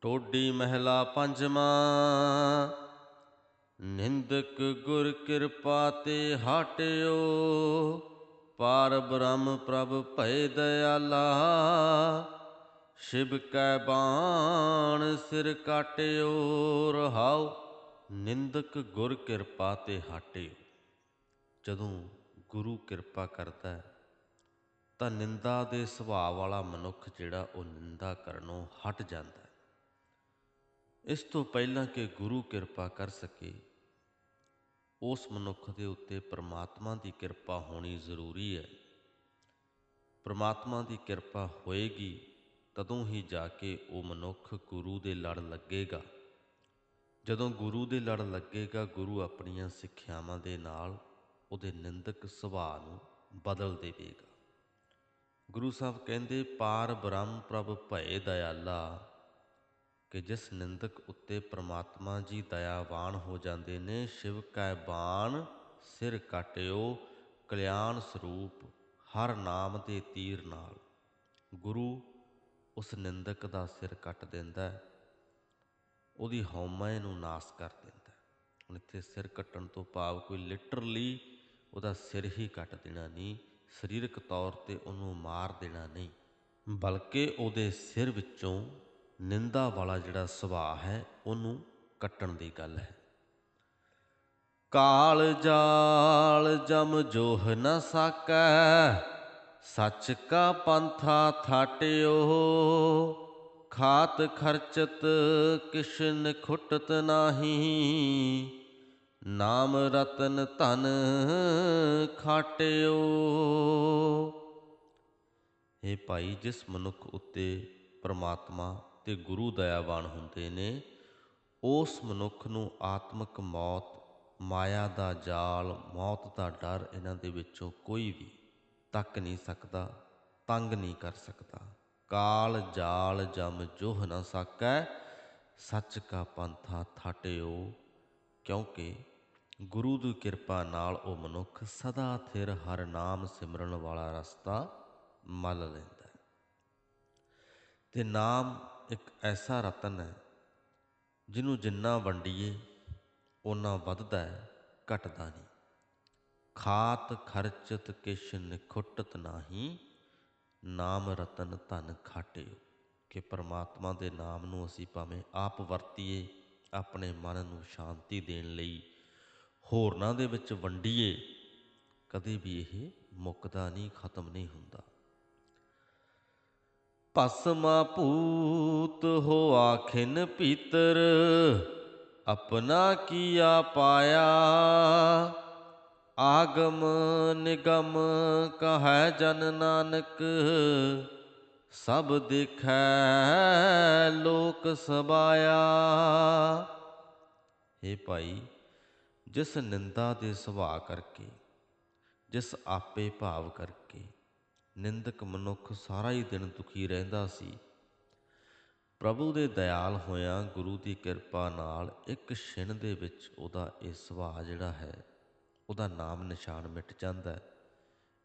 ਟੋਡੀ ਮਹਿਲਾ ਪੰਜਵਾਂ। ਨਿੰਦਕ ਗੁਰ ਕਿਰਪਾ ਤੇ ਹਟਿਓ, ਪਾਰ ਬ੍ਰਹਮ ਪ੍ਰਭ ਭੈ ਦਇਆਲਾ। ਸ਼ਿਵ ਕੈ ਬਾਣ ਸਿਰ ਕਾਟਿਓ, ਰਹਾਉ ਨਿੰਦਕ ਗੁਰ ਕਿਰਪਾ ਤੇ ਹਟਿਓ। ਜਦੋਂ ਗੁਰੂ ਕਿਰਪਾ ਕਰਦਾ ਹੈ, ਤਾਂ ਨਿੰਦਾ ਦੇ ਸੁਭਾਅ ਵਾਲਾ ਮਨੁੱਖ ਜਿਹੜਾ ਉਹ ਨਿੰਦਾ ਕਰਨੋਂ ਹਟ ਜਾਂਦਾ ਹੈ। ਇਸ ਤੋਂ ਪਹਿਲਾਂ ਕਿ ਗੁਰੂ ਕਿਰਪਾ ਕਰ ਸਕੇ, ਉਸ ਮਨੁੱਖ ਦੇ ਉੱਤੇ ਪ੍ਰਮਾਤਮਾ ਦੀ ਕਿਰਪਾ ਹੋਣੀ ਜ਼ਰੂਰੀ ਹੈ। ਪ੍ਰਮਾਤਮਾ ਦੀ ਕਿਰਪਾ ਹੋਏਗੀ, ਤਦੋਂ ਹੀ ਜਾ ਕੇ ਉਹ ਮਨੁੱਖ ਗੁਰੂ ਦੇ ਲੜ ਲੱਗੇਗਾ। ਜਦੋਂ ਗੁਰੂ ਦੇ ਲੜ ਲੱਗੇਗਾ, ਗੁਰੂ ਆਪਣੀਆਂ ਸਿੱਖਿਆਵਾਂ ਦੇ ਨਾਲ ਉਹਦੇ ਨਿੰਦਕ ਸੁਭਾਅ ਨੂੰ ਬਦਲ ਦੇਵੇਗਾ। ਗੁਰੂ ਸਾਹਿਬ ਕਹਿੰਦੇ, ਪਾਰ ਬ੍ਰਹਮ ਪ੍ਰਭ ਭਏ ਦਇਆਲਾ ਕਿ ਜਿਸ ਨਿੰਦਕ ਉੱਤੇ ਪ੍ਰਮਾਤਮਾ ਜੀ ਦਇਆਵਾਨ ਹੋ ਜਾਂਦੇ ਨੇ, ਸ਼ਿਵ ਕੈ ਬਾਣ, ਸਿਰ ਕਾਟਿਓ, ਕਲਿਆਣ ਸਰੂਪ, ਹਰ ਨਾਮ ਦੇ ਤੀਰ ਨਾਲ। ਗੁਰੂ ਉਸ ਨਿੰਦਕ ਦਾ ਸਿਰ ਕੱਟ ਦਿੰਦਾ ਹੈ, ਉਹਦੀ ਹਉਮੈ ਨੂੰ ਨਾਸ ਕਰ ਦਿੰਦਾ ਹੁਣ ਇੱਥੇ ਸਿਰ ਕੱਟਣ ਤੋਂ ਭਾਵ ਕੋਈ ਲਿਟਰਲੀ ਉਹਦਾ ਸਿਰ ਹੀ ਕੱਟ ਦੇਣਾ ਨਹੀਂ, ਸਰੀਰਕ ਤੌਰ ਤੇ ਉਹਨੂੰ ਮਾਰ ਦੇਣਾ ਨਹੀਂ, ਬਲਕਿ ਉਹਦੇ ਸਿਰ ਵਿੱਚੋਂ ਨਿੰਦਾ ਵਾਲਾ ਜਿਹੜਾ ਸੁਭਾਅ ਹੈ, ਉਹਨੂੰ ਕੱਟਣ ਦੀ ਗੱਲ ਹੈ। ਕਾਲ ਜਾਲ ਜਮ ਜੋਹ ਨ ਸਾਕੈ, ਸੱਚ ਕਾ ਪੰਥਾ ਥਾਟਿਓ। ਖਾਤ ਖਰਚਤ ਕਿਸ਼ਨ ਖੁੱਟਤ ਨਾਹੀ, ਨਾਮ ਰਤਨ ਧਨ ਖਾਟਿਓ। ਇਹ ਭਾਈ, ਜਿਸ ਮਨੁੱਖ ਉੱਤੇ ਪ੍ਰਮਾਤਮਾ ਤੇ ਗੁਰੂ ਦਇਆਵਾਨ ਹੁੰਦੇ ਨੇ, ਉਸ ਮਨੁੱਖ ਨੂੰ ਆਤਮਿਕ ਮੌਤ, ਮਾਇਆ ਦਾ ਜਾਲ, ਮੌਤ ਦਾ ਡਰ ਇਹਨਾਂ ਦੇ ਵਿੱਚੋਂ ਕੋਈ ਵੀ ਤੱਕ ਨਹੀਂ ਸਕਦਾ, ਤੰਗ ਨਹੀਂ ਕਰ ਸਕਦਾ। ਕਾਲ, ਜਾਲ, ਜਮ ਜੋਹ ਨਾ ਸਕੈ, ਸੱਚ ਕਾ ਪੰਥਾ ਥਾਟਿਓ, ਕਿਉਂਕਿ ਗੁਰੂ ਦੀ ਕਿਰਪਾ ਨਾਲ ਉਹ ਮਨੁੱਖ ਸਦਾ ਥਿਰ ਹਰ ਨਾਮ ਸਿਮਰਨ ਵਾਲਾ ਰਸਤਾ ਮਲ ਲੈਂਦਾ ਹੈ। ਤੇ ਨਾਮ ਇੱਕ ਐਸਾ ਰਤਨ ਹੈ, ਜਿਹਨੂੰ ਜਿੰਨਾ ਵੰਡੀਏ, ਓਨਾ ਵੱਧਦਾ ਹੈ, ਘਟਦਾ ਨਹੀਂ। ਖਾਤ ਖਰਚਤ ਕਿਛ ਨਿਖੁੱਟਤ ਨਾਹੀ, ਨਾਮ ਰਤਨ ਧਨ ਖਾਟਿਓ। ਕਿ ਪਰਮਾਤਮਾ ਦੇ ਨਾਮ ਨੂੰ ਅਸੀਂ ਭਾਵੇਂ ਆਪ ਵਰਤੀਏ, ਆਪਣੇ ਮਨ ਨੂੰ ਸ਼ਾਂਤੀ ਦੇਣ ਲਈ ਹੋਰਨਾਂ ਦੇ ਵਿੱਚ ਵੰਡੀਏ, ਕਦੇ ਵੀ ਇਹ ਮੁੱਕਦਾ ਨਹੀਂ, ਖਤਮ ਨਹੀਂ ਹੁੰਦਾ। ਭਸਮਾ ਭੂਤ ਹੋ ਆਖਿਨ ਪੀਤਰ, ਆਪਣਾ ਕੀਆ ਪਾਇਆ? ਆਗਮ ਨਿਗਮ ਕਹੈ ਜਨ ਨਾਨਕ, ਸਭ ਦੇਖੈ ਲੋਕ ਸਬਾਇਆ। हे ਭਾਈ, ਜਿਸ ਨਿੰਦਾ ਦੇ ਸੁਭਾਅ ਕਰਕੇ, ਜਿਸ ਆਪੇ ਭਾਵ ਕਰਕੇ ਨਿੰਦਕ ਮਨੁੱਖ ਸਾਰਾ ਹੀ ਦਿਨ ਦੁਖੀ ਰਹਿੰਦਾ ਸੀ। ਪ੍ਰਭੂ ਦੇ ਦਇਆਲ ਹੋਇਆਂ ਗੁਰੂ ਦੀ ਕਿਰਪਾ ਨਾਲ ਇੱਕ ਛਿਣ ਦੇ ਵਿੱਚ ਉਹਦਾ ਇਹ ਸੁਭਾਅ ਜਿਹੜਾ ਹੈ, ਉਹਦਾ ਨਾਮ ਨਿਸ਼ਾਨ ਮਿਟ ਜਾਂਦਾ ਹੈ।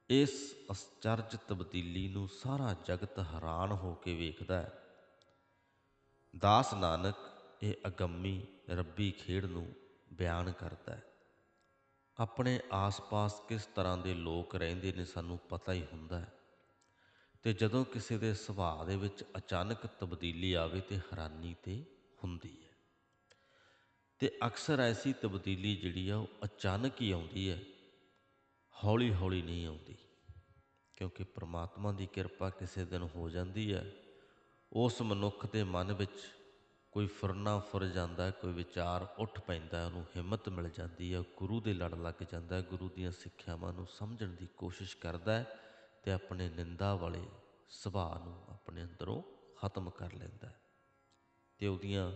ਇਸ ਅਸਚਰਜ ਤਬਦੀਲੀ ਨੂੰ ਸਾਰਾ ਜਗਤ ਹੈਰਾਨ ਹੋ ਕੇ ਵੇਖਦਾ ਹੈ। ਦਾਸ ਨਾਨਕ ਇਹ ਅਗੰਮੀ ਰੱਬੀ ਖੇਡ ਨੂੰ ਬਿਆਨ ਕਰਦਾ ਹੈ। ਆਪਣੇ ਆਸ-ਪਾਸ ਕਿਸ ਤਰ੍ਹਾਂ ਦੇ ਲੋਕ ਰਹਿੰਦੇ ਨੇ ਸਾਨੂੰ ਪਤਾ ਹੀ ਹੁੰਦਾ ਹੈ। ਤੇ ਜਦੋਂ ਕਿਸੇ ਦੇ ਸੁਭਾਅ ਦੇ ਵਿੱਚ ਅਚਾਨਕ ਤਬਦੀਲੀ ਆਵੇ ਤੇ ਹੈਰਾਨੀ ਤੇ ਹੁੰਦੀ ਹੈ। ਤੇ ਅਕਸਰ ਐਸੀ ਤਬਦੀਲੀ ਜਿਹੜੀ ਆ ਉਹ ਅਚਾਨਕ ਹੀ ਆਉਂਦੀ ਹੈ ਹੌਲੀ ਹੌਲੀ ਨਹੀਂ ਆਉਂਦੀ, ਕਿਉਂਕਿ ਪ੍ਰਮਾਤਮਾ ਦੀ ਕਿਰਪਾ ਕਿਸੇ ਦਿਨ ਹੋ ਜਾਂਦੀ ਹੈ। ਉਸ ਮਨੁੱਖ ਦੇ ਮਨ ਵਿੱਚ ਕੋਈ ਫੁਰਨਾ ਫੁਰ ਜਾਂਦਾ ਕੋਈ ਵਿਚਾਰ ਉੱਠ ਪੈਂਦਾ ਉਹਨੂੰ ਹਿੰਮਤ ਮਿਲ ਜਾਂਦੀ ਹੈ, ਗੁਰੂ ਦੇ ਲੜ ਲੱਗ ਜਾਂਦਾ ਗੁਰੂ ਦੀਆਂ ਸਿੱਖਿਆਵਾਂ ਨੂੰ ਸਮਝਣ ਦੀ ਕੋਸ਼ਿਸ਼ ਕਰਦਾ ਹੈ। ਤੇ ਆਪਣੇ ਨਿੰਦਾ ਵਾਲੇ ਸੁਭਾਅ ਨੂੰ ਆਪਣੇ ਅੰਦਰੋਂ ਖਤਮ ਕਰ ਲੈਂਦਾ ਤੇ ਉਹਦੀਆਂ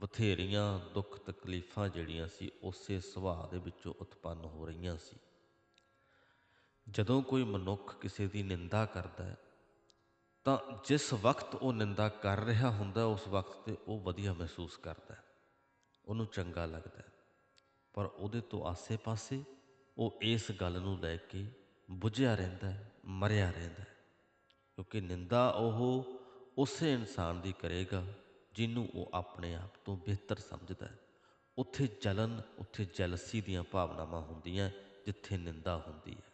ਬਥੇਰੀਆਂ ਦੁੱਖ ਤਕਲੀਫਾਂ ਜਿਹੜੀਆਂ ਸੀ, ਉਸੇ ਸੁਭਾਅ ਦੇ ਵਿੱਚੋਂ ਉਤਪੰਨ ਹੋ ਰਹੀਆਂ ਸੀ। ਜਦੋਂ ਕੋਈ ਮਨੁੱਖ ਕਿਸੇ ਦੀ ਨਿੰਦਾ ਕਰਦਾ ਹੈ, ਤਾਂ ਜਿਸ ਵਕਤ ਉਹ ਨਿੰਦਾ ਕਰ ਰਿਹਾ ਹੁੰਦਾ, ਉਸ ਵਕਤ ਤੇ ਉਹ ਵਧੀਆ ਮਹਿਸੂਸ ਕਰਦਾ ਹੈ। ਉਹਨੂੰ ਚੰਗਾ ਲੱਗਦਾ ਹੈ। ਪਰ ਉਹਦੇ ਤੋਂ ਆਸੇ-ਪਾਸੇ ਉਹ ਇਸ ਗੱਲ ਨੂੰ ਲੈ ਕੇ ਬੁਝਿਆ ਰਹਿੰਦਾ ਹੈ ਮਰਿਆ ਰਹਿੰਦਾ ਕਿਉਂਕਿ ਨਿੰਦਾ ਉਹ ਉਸੇ ਇਨਸਾਨ ਦੀ ਕਰੇਗਾ ਜਿਹਨੂੰ ਉਹ ਆਪਣੇ ਆਪ ਤੋਂ ਬਿਹਤਰ ਸਮਝਦਾ ਹੈ। ਉੱਥੇ ਜਲਨ, ਉੱਥੇ ਜੈਲਸੀ ਦੀਆਂ ਭਾਵਨਾਵਾਂ ਹੁੰਦੀਆਂ ਜਿੱਥੇ ਨਿੰਦਾ ਹੁੰਦੀ ਹੈ।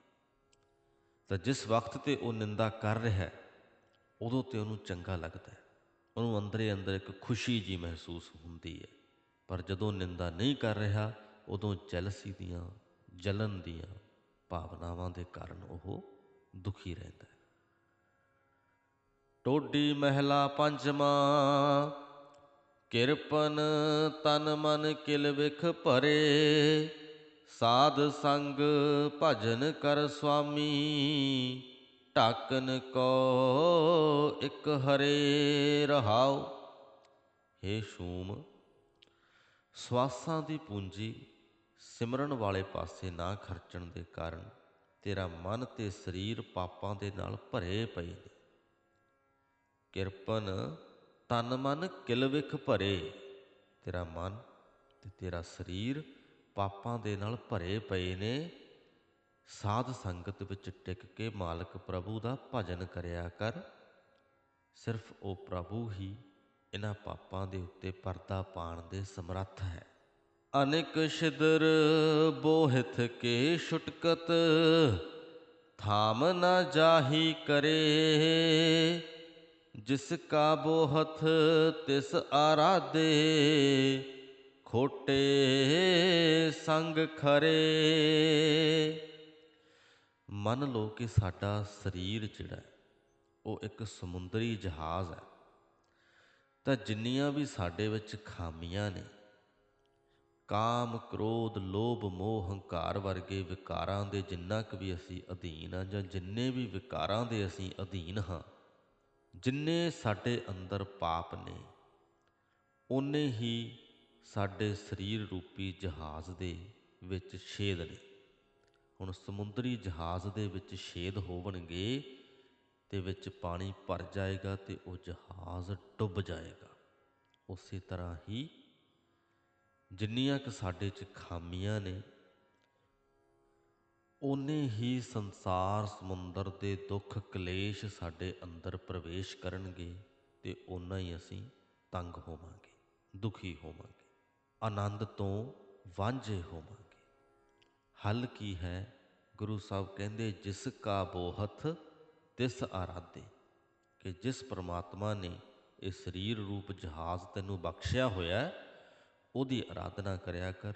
ਤਾਂ ਜਿਸ ਵਕਤ ਤੇ ਉਹ ਨਿੰਦਾ ਕਰ ਰਿਹਾ ਹੈ, ਉਦੋਂ ਤੇ ਉਹਨੂੰ ਚੰਗਾ ਲੱਗਦਾ ਹੈ। ਉਹਨੂੰ ਅੰਦਰੇ ਅੰਦਰ ਇੱਕ ਖੁਸ਼ੀ ਜੀ ਮਹਿਸੂਸ ਹੁੰਦੀ ਹੈ। ਪਰ ਜਦੋਂ ਨਿੰਦਾ ਨਹੀਂ ਕਰ ਰਿਹਾ, ਉਦੋਂ ਜੈਲਸੀ ਦੀਆਂ, ਜਲਨ ਦੀਆਂ ਭਾਵਨਾਵਾਂ ਦੇ ਕਾਰਨ ਉਹ ਦੁਖੀ ਰਹਿੰਦਾ ਹੈ। ਟੋਡੀ ਮਹਿਲਾ ਪੰਜਵਾਂ, ਕਿਰਪਨ ਤਨ ਮਨ ਕਿਲ ਵਿਖ ਭਰੇ, ਸਾਧ ਸੰਗ ਭਜਨ ਕਰ ਸੁਆਮੀ, ਢਾਕਨ ਕੋ ਇਕ ਹਰੇ ਰਹਾਉ। ਹੇ ਸ਼ੂਮ, ਸਵਾਸਾਂ ਦੀ ਪੂੰਜੀ ਸਿਮਰਨ ਵਾਲੇ ਪਾਸੇ ਨਾ ਖਰਚਣ ਦੇ ਕਾਰਨ ਤੇਰਾ ਮਨ ਤੇ ਸਰੀਰ ਪਾਪਾਂ ਦੇ ਨਾਲ ਭਰੇ ਪਏ ਨੇ। ਕਿਰਪਨ ਤਨ ਮਨ ਕਿਲ ਵਿਖ ਭਰੇ। ਤੇਰਾ ਮਨ ਤੇ ਤੇਰਾ ਸਰੀਰ ਪਾਪਾਂ ਦੇ ਨਾਲ ਭਰੇ ਪਏ ਨੇ। ਸਾਧ ਸੰਗਤ ਵਿੱਚ ਟਿਕ ਕੇ ਮਾਲਕ ਪ੍ਰਭੂ ਦਾ ਭਜਨ ਕਰਿਆ ਕਰ। ਸਿਰਫ ਉਹ ਪ੍ਰਭੂ ਹੀ ਇਹਨਾਂ ਪਾਪਾਂ ਦੇ ਉੱਤੇ ਪਰਦਾ ਪਾਣ ਦੇ ਸਮਰੱਥ ਹੈ। ਅਨਿਕ ਸ਼ਿਦਰ ਬੋਹਿਤ ਕੇ ਛੁਟਕਤ, ਥਾਮ ਨਾ ਜਾਹੀ ਕਰੇ। ਜਿਸ ਕਾ ਬੋਹਤ ਤਿਸ ਆਰਾਧੇ, ਖੋਟੇ ਸੰਗ ਖਰੇ। ਮੰਨ ਲਓ ਕਿ ਸਾਡਾ ਸਰੀਰ ਜਿਹੜਾ ਉਹ ਇੱਕ ਸਮੁੰਦਰੀ ਜਹਾਜ਼ ਹੈ। ਤਾਂ ਜਿੰਨੀਆਂ ਵੀ ਸਾਡੇ ਵਿੱਚ ਖਾਮੀਆਂ ਨੇ ਕਾਮ, ਕ੍ਰੋਧ, ਲੋਭ, ਮੋਹ, ਹੰਕਾਰ ਵਰਗੇ ਵਿਕਾਰਾਂ ਦੇ ਜਿੰਨਾ ਕੁ ਵੀ ਅਸੀਂ ਅਧੀਨ ਆ ਜਾਂ ਜਿੰਨੇ ਵੀ ਵਿਕਾਰਾਂ ਦੇ ਅਸੀਂ ਅਧੀਨ ਹਾਂ, ਜਿੰਨੇ ਸਾਡੇ ਅੰਦਰ ਪਾਪ ਨੇ, ਓਨੇ ਹੀ ਸਾਡੇ ਸਰੀਰ ਰੂਪੀ ਜਹਾਜ਼ ਦੇ ਵਿੱਚ ਛੇਦ ਨੇ। ਹੁਣ ਸਮੁੰਦਰੀ ਜਹਾਜ਼ ਦੇ ਵਿੱਚ ਛੇਦ ਹੋਵਣਗੇ ਤੇ ਵਿੱਚ ਪਾਣੀ ਭਰ ਜਾਏਗਾ ਤੇ ਉਹ ਜਹਾਜ਼ ਡੁੱਬ ਜਾਏਗਾ। ਉਸੇ ਤਰ੍ਹਾਂ ਹੀ ਜਿੰਨੀਆਂ ਕਿ ਸਾਡੇ 'ਚ ਖਾਮੀਆਂ ਨੇ ਓਨੇ ਹੀ ਸੰਸਾਰ ਸਮੁੰਦਰ ਦੇ ਦੁੱਖ ਕਲੇਸ਼ ਸਾਡੇ ਅੰਦਰ ਪ੍ਰਵੇਸ਼ ਕਰਨਗੇ ਤੇ ਓਨਾ ਹੀ ਅਸੀਂ ਤੰਗ ਹੋਵਾਂਗੇ ਦੁਖੀ ਹੋਵਾਂਗੇ ਆਨੰਦ ਤੋਂ ਵਾਂਝੇ ਹੋਵਾਂਗੇ। ਹੱਲ ਕੀ ਹੈ? ਗੁਰੂ ਸਾਹਿਬ ਕਹਿੰਦੇ ਜਿਸ ਕਾ ਬੋਹਤ ਤਿਸ ਆਰਾਧੇ ਕਿ ਜਿਸ ਪ੍ਰਮਾਤਮਾ ਨੇ ਇਹ ਸਰੀਰ ਰੂਪ ਜਹਾਜ਼ ਤੈਨੂੰ ਬਖਸ਼ਿਆ ਹੋਇਆ ਹੈ, ਉਹਦੀ ਆਰਾਧਨਾ ਕਰਿਆ ਕਰ।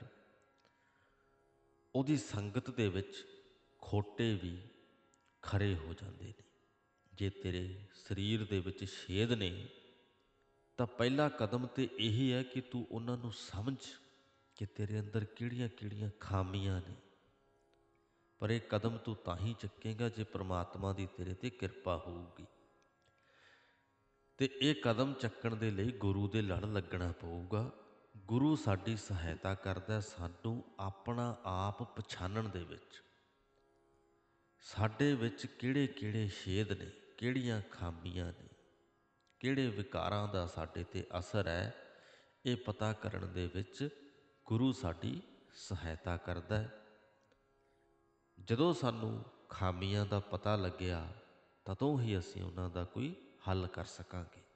ਉਹਦੀ ਸੰਗਤ ਦੇ ਵਿੱਚ ਖੋਟੇ ਵੀ ਖਰੇ ਹੋ ਜਾਂਦੇ ਨੇ। ਜੇ ਤੇਰੇ ਸਰੀਰ ਦੇ ਵਿੱਚ ਛੇਦ ਨੇ, ਤਾਂ ਪਹਿਲਾ ਕਦਮ ਤੇ ਇਹੀ ਹੈ ਕਿ ਤੂੰ ਉਹਨਾਂ ਨੂੰ ਸਮਝ ਕਿ ਤੇਰੇ ਅੰਦਰ ਕਿਹੜੀਆਂ-ਕਿਹੜੀਆਂ ਖਾਮੀਆਂ ਨੇ। ਪਰ ਇਹ ਕਦਮ ਤੂੰ ਤਾਂ ਹੀ ਚੱਕੇਗਾ ਜੇ ਪ੍ਰਮਾਤਮਾ ਦੀ ਤੇਰੇ ਤੇ ਕਿਰਪਾ ਹੋਊਗੀ। ਤੇ ਇਹ ਕਦਮ ਚੱਕਣ ਦੇ ਲਈ ਗੁਰੂ ਦੇ ਲੜ ਲੱਗਣਾ ਪਊਗਾ। ਗੁਰੂ ਸਾਡੀ ਸਹਾਇਤਾ ਕਰਦਾ ਸਾਨੂੰ ਆਪਣਾ ਆਪ ਪਛਾਣਨ ਦੇ ਵਿੱਚ। ਸਾਡੇ ਵਿੱਚ ਕਿਹੜੇ-ਕਿਹੜੇ ਛੇਦ ਨੇ, ਕਿਹੜੀਆਂ ਖਾਮੀਆਂ ਨੇ, ਕਿਹੜੇ ਵਿਕਾਰਾਂ ਦਾ ਸਾਡੇ ਤੇ ਅਸਰ ਹੈ, ਇਹ ਪਤਾ ਕਰਨ ਦੇ ਵਿੱਚ ਗੁਰੂ ਸਾਡੀ ਸਹਾਇਤਾ ਕਰਦਾ ਹੈ। ਜਦੋਂ ਸਾਨੂੰ ਖਾਮੀਆਂ ਦਾ ਪਤਾ ਲੱਗਿਆ, ਤਦੋਂ ਹੀ ਅਸੀਂ ਉਹਨਾਂ ਦਾ ਕੋਈ ਹੱਲ ਕਰ ਸਕਾਂਗੇ।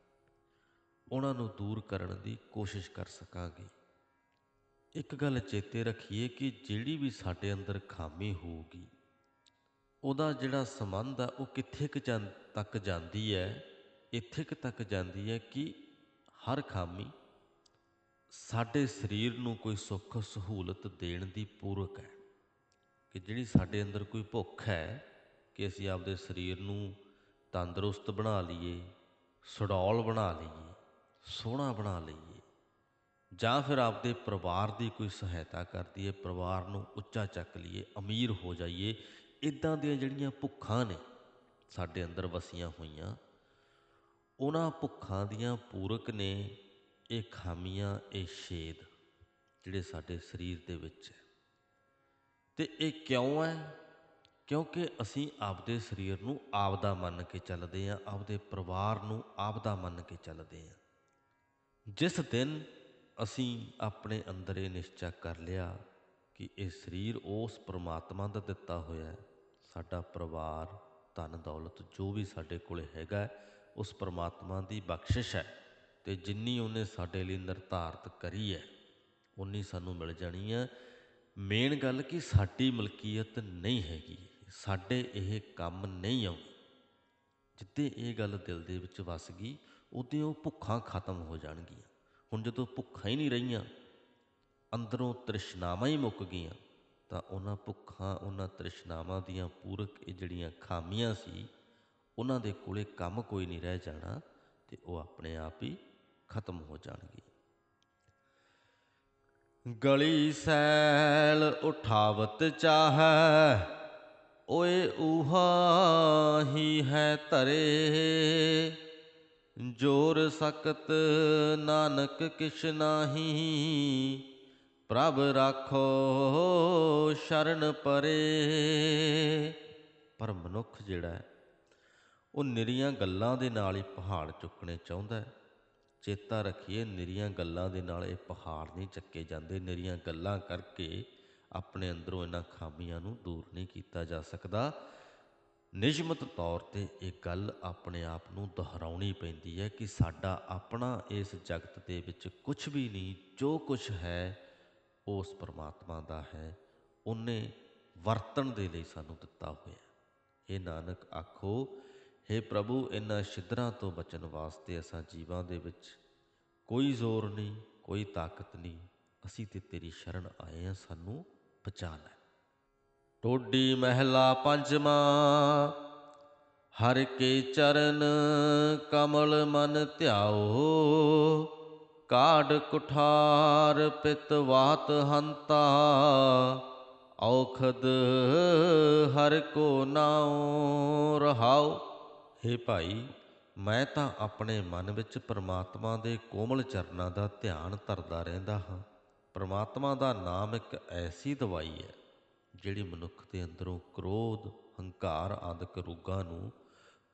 ਉਹਨਾਂ ਨੂੰ ਦੂਰ ਕਰਨ ਦੀ ਕੋਸ਼ਿਸ਼ ਕਰ ਸਕਾਂਗੇ। ਇੱਕ ਗੱਲ ਚੇਤੇ ਰੱਖੀਏ ਕਿ ਜਿਹੜੀ ਵੀ ਸਾਡੇ ਅੰਦਰ ਖਾਮੀ ਹੋਊਗੀ, ਉਹਦਾ ਜਿਹੜਾ ਸੰਬੰਧ ਆ, ਉਹ ਕਿੱਥੇ ਕੁ ਜਾਂ- ਤੱਕ ਜਾਂਦੀ ਹੈ, ਇੱਥੇ ਕੁ ਤੱਕ ਜਾਂਦੀ ਹੈ ਕਿ ਹਰ ਖਾਮੀ ਸਾਡੇ ਸਰੀਰ ਨੂੰ ਕੋਈ ਸੁੱਖ ਸਹੂਲਤ ਦੇਣ ਦੀ ਪੂਰਕ ਹੈ। ਕਿ ਜਿਹੜੀ ਸਾਡੇ ਅੰਦਰ ਕੋਈ ਭੁੱਖ ਹੈ, ਕਿ ਅਸੀਂ ਆਪਦੇ ਸਰੀਰ ਨੂੰ ਤੰਦਰੁਸਤ ਬਣਾ ਲਈਏ ਸੁਡੌਲ ਬਣਾ ਲਈਏ ਸੋਹਣਾ ਬਣਾ ਲਈਏ। ਜਾਂ ਫਿਰ ਆਪਦੇ ਪਰਿਵਾਰ ਦੀ ਕੋਈ ਸਹਾਇਤਾ ਕਰਦੀ ਹੈ ਪਰਿਵਾਰ ਨੂੰ ਉੱਚਾ ਚੱਕ ਲਈਏ, ਅਮੀਰ ਹੋ ਜਾਈਏ। ਇਦਾਂ ਦੀਆਂ ਜਿਹੜੀਆਂ ਭੁੱਖਾਂ ਨੇ ਸਾਡੇ ਅੰਦਰ ਵਸੀਆਂ ਹੋਈਆਂ, ਉਹਨਾਂ ਭੁੱਖਾਂ ਦੀਆਂ ਪੂਰਕ ਨੇ ਇਹ ਖਾਮੀਆਂ, ਇਹ ਛੇਦ ਜਿਹੜੇ ਸਾਡੇ ਸਰੀਰ ਦੇ ਵਿੱਚ ਹੈ। ਤੇ ਇਹ ਕਿਉਂ ਹੈ? ਕਿਉਂਕਿ ਅਸੀਂ ਆਪਦੇ ਸਰੀਰ ਨੂੰ ਆਪਦਾ ਮੰਨ ਕੇ ਚੱਲਦੇ ਹਾਂ, ਆਪਦੇ ਪਰਿਵਾਰ ਨੂੰ ਆਪਦਾ ਮੰਨ ਕੇ ਚੱਲਦੇ ਹਾਂ। ਜਿਸ ਦਿਨ ਅਸੀਂ ਆਪਣੇ ਅੰਦਰ ਇਹ ਨਿਸ਼ਚਾ ਕਰ ਲਿਆ ਕਿ ਇਹ ਸਰੀਰ ਉਸ ਪ੍ਰਮਾਤਮਾ ਦਾ ਦਿੱਤਾ ਹੋਇਆ ਹੈ, ਸਾਡਾ ਪਰਿਵਾਰ, ਧਨ, ਦੌਲਤ ਜੋ ਵੀ ਸਾਡੇ ਕੋਲ ਹੈਗਾ ਉਸ ਪ੍ਰਮਾਤਮਾ ਦੀ ਬਖਸ਼ਿਸ਼ ਹੈ ਤੇ ਜਿੰਨੀ ਉਹਨੇ ਸਾਡੇ ਲਈ ਨਿਰਧਾਰਤ ਕਰੀ ਹੈ ਉਨੀ ਸਾਨੂੰ ਮਿਲ ਜਾਣੀ ਹੈ। ਮੇਨ ਗੱਲ ਕਿ ਸਾਡੀ ਮਲਕੀਅਤ ਨਹੀਂ ਹੈਗੀ, ਸਾਡੇ ਇਹ ਕੰਮ ਨਹੀਂ ਆਉਂਦੇ। ਜਿੱਦੇ ਇਹ ਗੱਲ ਦਿਲ ਦੇ ਵਿੱਚ ਵਸ ਗਈ ਉਦੋਂ ਉਹ ਭੁੱਖਾਂ ਖਤਮ ਹੋ ਜਾਣਗੀਆਂ। ਹੁਣ ਜਦੋਂ ਭੁੱਖਾਂ ਹੀ ਨਹੀਂ ਰਹੀਆਂ, ਅੰਦਰੋਂ ਤ੍ਰਿਸ਼ਨਾਵਾਂ ਹੀ ਮੁੱਕ ਗਈਆਂ, ਤਾਂ ਉਹਨਾਂ ਭੁੱਖਾਂ, ਉਹਨਾਂ ਤ੍ਰਿਸ਼ਨਾਵਾਂ ਦੀਆਂ ਪੂਰਕ ਇਹ ਜਿਹੜੀਆਂ ਖਾਮੀਆਂ ਸੀ, ਉਹਨਾਂ ਦੇ ਕੋਲੇ ਕੰਮ ਕੋਈ ਨਹੀਂ ਰਹਿ ਜਾਣਾ ਤੇ ਉਹ ਆਪਣੇ ਆਪ ਹੀ ਖਤਮ ਹੋ ਜਾਣਗੇ ਗਲੀ ਸੈਲ ਉਠਾਵਤ ਚਾਹੈ, ਓਏ ਊਹਾ ਹੀ ਹੈ ਤਰੇ ਜੋਰ ਸਕਤ ਨਾਨਕ ਕਿਛ ਨਾਹੀ ਪ੍ਰਭ ਰਾਖੋ ਸ਼ਰਨ ਪਰੇ। ਪਰ ਮਨੁੱਖ ਜਿਹੜਾ ਹੈ, ਉਹ ਨਿਰੀਆਂ ਗੱਲਾਂ ਦੇ ਨਾਲ ਹੀ ਪਹਾੜ ਚੁੱਕਣੇ ਚਾਹੁੰਦਾ ਹੈ। ਚੇਤਾ ਰੱਖੀਏ ਨਿਰੀਆਂ ਗੱਲਾਂ ਦੇ ਨਾਲ ਇਹ ਪਹਾੜ ਨਹੀਂ ਚੱਕੇ ਜਾਂਦੇ। ਨਿਰੀਆਂ ਗੱਲਾਂ ਕਰਕੇ ਆਪਣੇ ਅੰਦਰੋਂ ਇਹਨਾਂ ਖਾਮੀਆਂ ਨੂੰ ਦੂਰ ਨਹੀਂ ਕੀਤਾ ਜਾ ਸਕਦਾ। ਨਿਯਮਤ ਤੌਰ ਤੇ ਇਹ ਗੱਲ ਆਪਣੇ ਆਪ ਨੂੰ ਦੁਹਰਾਉਣੀ ਪੈਂਦੀ ਹੈ ਕਿ ਸਾਡਾ ਆਪਣਾ ਇਸ ਜਗਤ ਦੇ ਵਿੱਚ ਕੁਝ ਵੀ ਨਹੀਂ, ਜੋ ਕੁਝ ਹੈ ਉਸ ਪਰਮਾਤਮਾ ਦਾ ਹੈ। ਉਹਨੇ ਵਰਤਣ ਦੇ ਲਈ ਸਾਨੂੰ ਦਿੱਤਾ ਹੋਇਆ ਇਹ ਨਾਨਕ, ਆਖੋ हे ਪ੍ਰਭੂ, ਇਹਨਾਂ ਛਿਦਰਾਂ ਤੋਂ ਬਚਣ ਵਾਸਤੇ ਅਸਾਂ ਜੀਵਾਂ ਦੇ ਵਿੱਚ ਕੋਈ ਜ਼ੋਰ ਨਹੀਂ, ਕੋਈ ਤਾਕਤ ਨਹੀਂ। ਅਸੀਂ ਤੇ ਤੇਰੀ ਸ਼ਰਨ ਆਏ ਹਾਂ, ਸਾਨੂੰ ਬਚਾ ਲੈ। ਟੋਡੀ ਮਹਿਲਾ ਪੰਜਵਾਂ। ਹਰ ਕੇ ਚਰਨ ਕਮਲ ਮਨ ਧਿਆਓ, ਕਾਢ ਕੁਠਾਰ ਪਿਤ ਵਾਤ ਹੰਤਾ। ਔਖਦ ਹਰ ਕੋ ਨਾਉ ਰਹਾਉ। हे ਭਾਈ, ਮੈਂ ਤਾਂ ਆਪਣੇ ਮਨ ਵਿੱਚ ਪ੍ਰਮਾਤਮਾ ਦੇ ਕੋਮਲ ਚਰਨਾਂ ਦਾ ਧਿਆਨ ਧਰਦਾ ਰਹਿੰਦਾ ਹਾਂ। ਪ੍ਰਮਾਤਮਾ ਦਾ ਨਾਮ ਇੱਕ ਐਸੀ ਦਵਾਈ ਹੈ ਜਿਹੜੀ ਮਨੁੱਖ ਦੇ ਅੰਦਰੋਂ ਕ੍ਰੋਧ, ਹੰਕਾਰ ਆਦਿਕ ਰੋਗਾਂ ਨੂੰ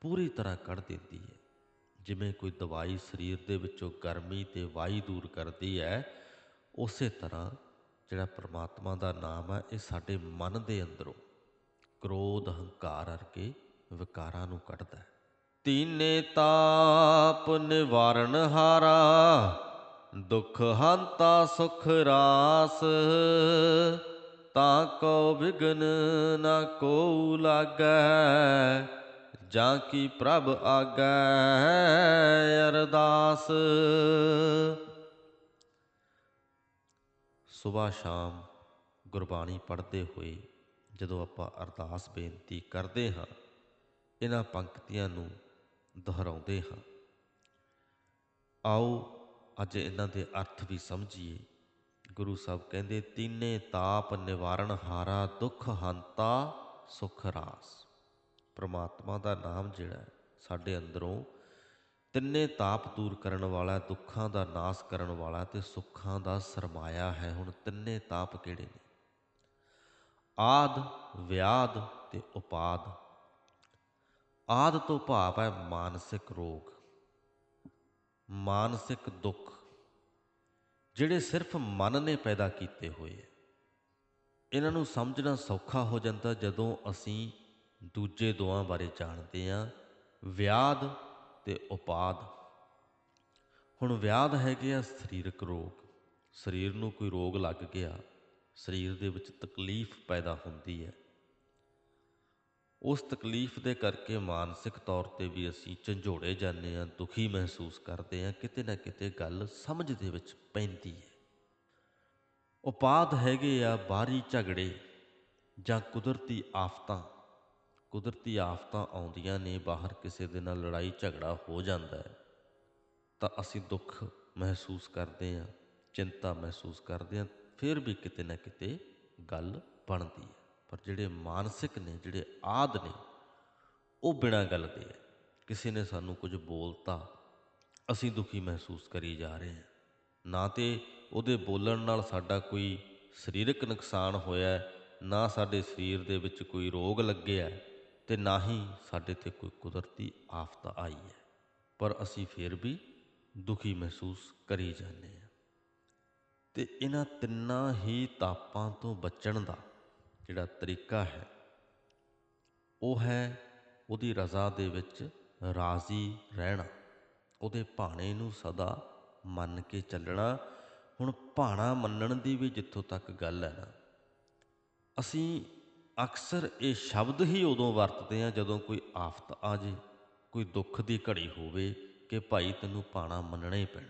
ਪੂਰੀ ਤਰ੍ਹਾਂ ਕੱਢ ਦਿੰਦੀ ਹੈ। ਜਿਵੇਂ ਕੋਈ ਦਵਾਈ ਸਰੀਰ ਦੇ ਵਿੱਚੋਂ ਗਰਮੀ ਤੇ ਵਾਈ ਦੂਰ ਕਰਦੀ ਹੈ, ਉਸੇ ਤਰ੍ਹਾਂ ਜਿਹੜਾ ਪ੍ਰਮਾਤਮਾ ਦਾ ਨਾਮ ਹੈ, ਇਹ ਸਾਡੇ ਮਨ ਦੇ ਅੰਦਰੋਂ ਕ੍ਰੋਧ, ਹੰਕਾਰ ਵਰਗੇ ਵਿਕਾਰਾਂ ਨੂੰ ਕੱਢਦਾ ਹੈ। ਤੀਨੇ ਤਾਪ ਨਿਵਾਰਨ ਹਾਰਾ, ਦੁਖ ਹੰਤਾ ਸੁਖ ਰਾਸ ਤਾਂ ਕੋ ਵਿਗਨ ਨਾ ਕੋ ਲਾਗੈ, ਜਾਂ ਕੀ ਪ੍ਰਭ ਆਗੈ ਅਰਦਾਸ। ਸਵੇਰ ਸ਼ਾਮ ਗੁਰਬਾਣੀ ਪੜ੍ਹਦੇ ਹੋਏ ਜਦੋਂ ਆਪਾਂ ਅਰਦਾਸ ਬੇਨਤੀ ਕਰਦੇ ਹਾਂ, ਇਹਨਾਂ ਪੰਕਤੀਆਂ ਨੂੰ ਦੁਹਰਾਉਂਦੇ ਹਾਂ। ਆਓ ਅੱਜ ਇਹਨਾਂ ਦੇ ਅਰਥ ਵੀ ਸਮਝੀਏ। ਗੁਰੂ ਸਾਹਿਬ ਕਹਿੰਦੇ, ਤੀਨੇ ਤਾਪ ਨਿਵਾਰਣ ਹਾਰਾ ਦੁੱਖ ਹੰਤਾ ਸੁਖ ਰਾਸ। ਪ੍ਰਮਾਤਮਾ ਦਾ ਨਾਮ ਜਿਹੜਾ ਸਾਡੇ ਅੰਦਰੋਂ ਤਿੰਨੇ ਤਾਪ ਦੂਰ ਕਰਨ ਵਾਲਾ, ਦੁੱਖਾਂ ਦਾ ਨਾਸ ਕਰਨ ਵਾਲਾ ਤੇ ਸੁੱਖਾਂ ਦਾ ਸਰਮਾਇਆ ਹੈ ਹੁਣ ਤਿੰਨੇ ਤਾਪ ਕਿਹੜੇ ਨੇ? ਆਦ, ਵਿਆਦ ਤੇ ਉਪਾਦ। ਆਦ ਤੋਂ ਭਾਵ ਹੈ ਮਾਨਸਿਕ ਰੋਗ। ਮਾਨਸਿਕ ਦੁੱਖ। ਜਿਹੜੇ ਸਿਰਫ ਮਨ ਨੇ ਪੈਦਾ ਕੀਤੇ ਹੋਏ ਹੈ ਇਹਨਾਂ ਨੂੰ ਸਮਝਣਾ ਸੌਖਾ ਹੋ ਜਾਂਦਾ ਜਦੋਂ ਅਸੀਂ ਦੂਜੇ ਦੋਆਂ ਬਾਰੇ ਜਾਣਦੇ ਹਾਂ, ਵਿਆਦ ਤੇ ਉਪਾਦ। ਹੁਣ ਵਿਆਦ ਹੈਗੇ ਆ ਸਰੀਰਕ ਰੋਗ। ਸਰੀਰ ਨੂੰ ਕੋਈ ਰੋਗ ਲੱਗ ਗਿਆ, ਸਰੀਰ ਦੇ ਵਿੱਚ ਤਕਲੀਫ ਪੈਦਾ ਹੁੰਦੀ ਹੈ ਉਸ ਤਕਲੀਫ ਦੇ ਕਰਕੇ ਮਾਨਸਿਕ ਤੌਰ ਤੇ ਵੀ ਅਸੀਂ ਝੰਜੋੜੇ ਜਾਂਦੇ ਹਾਂ, ਦੁਖੀ ਮਹਿਸੂਸ ਕਰਦੇ ਹਾਂ, ਕਿਤੇ ਨਾ ਕਿਤੇ ਗੱਲ ਸਮਝ ਦੇ ਵਿੱਚ ਪੈਂਦੀ ਹੈ। ਉਪਾਦ ਹੈਗੇ ਆ ਬਾਹਰੀ ਝਗੜੇ ਜਾਂ ਕੁਦਰਤੀ ਆਫਤਾਂ ਕੁਦਰਤੀ ਆਫਤਾਂ ਆਉਂਦੀਆਂ ਨੇ, ਬਾਹਰ ਕਿਸੇ ਦੇ ਨਾਲ ਲੜਾਈ ਝਗੜਾ ਹੋ ਜਾਂਦਾ ਹੈ, ਤਾਂ ਅਸੀਂ ਦੁੱਖ ਮਹਿਸੂਸ ਕਰਦੇ ਹਾਂ, ਚਿੰਤਾ ਮਹਿਸੂਸ ਕਰਦੇ ਹਾਂ, ਫਿਰ ਵੀ ਕਿਤੇ ਨਾ ਕਿਤੇ ਗੱਲ ਬਣਦੀ ਹੈ। ਪਰ ਜਿਹੜੇ ਮਾਨਸਿਕ ਨੇ ਜਿਹੜੇ ਆਦ ਨੇ ਉਹ ਬਿਨਾਂ ਗੱਲ ਦੇ ਹੈ। ਕਿਸੇ ਨੇ ਸਾਨੂੰ ਕੁਝ ਬੋਲਤਾ ਅਸੀਂ ਦੁਖੀ ਮਹਿਸੂਸ ਕਰੀ ਜਾ ਰਹੇ ਹਾਂ। ਨਾ ਤੇ ਉਹਦੇ ਬੋਲਣ ਨਾਲ ਸਾਡਾ ਕੋਈ ਸਰੀਰਕ ਨੁਕਸਾਨ ਹੋਇਆ ਨਾ ਸਾਡੇ ਸਰੀਰ ਦੇ ਵਿੱਚ ਕੋਈ ਰੋਗ ਲੱਗਿਆ ਹੈ, ਤੇ ਨਾ ਹੀ ਸਾਡੇ ਤੇ ਕੋਈ ਕੁਦਰਤੀ ਆਫਤ ਆਈ ਹੈ। ਪਰ ਅਸੀਂ ਫਿਰ ਵੀ ਦੁਖੀ ਮਹਿਸੂਸ ਕਰੀ ਜਾਂਦੇ ਹਾਂ। ਤੇ ਇਹਨਾਂ ਤਿੰਨਾਂ ਹੀ ਤਾਪਾਂ ਤੋਂ ਬਚਣ ਦਾ ਜਿਹੜਾ ਤਰੀਕਾ ਹੈ, ਉਹ ਹੈ ਉਹਦੀ ਰਜ਼ਾ ਦੇ ਵਿੱਚ ਰਾਜ਼ੀ ਰਹਿਣਾ, ਉਹਦੇ ਭਾਣੇ ਨੂੰ ਸਦਾ ਮੰਨ ਕੇ ਚੱਲਣਾ। ਹੁਣ ਭਾਣਾ ਮੰਨਣ ਦੀ ਵੀ ਜਿੱਥੋਂ ਤੱਕ ਗੱਲ ਹੈ ਨਾ, ਅਸੀਂ ਅਕਸਰ ਇਹ ਸ਼ਬਦ ਹੀ ਉਦੋਂ ਵਰਤਦੇ ਹਾਂ ਜਦੋਂ ਕੋਈ ਆਫਤ ਆ ਜੇ, ਕੋਈ ਦੁੱਖ ਦੀ ਘੜੀ ਹੋਵੇ ਕਿ ਭਾਈ ਤੈਨੂੰ ਭਾਣਾ ਮੰਨਣਾ ਹੀ ਪੈਣਾ।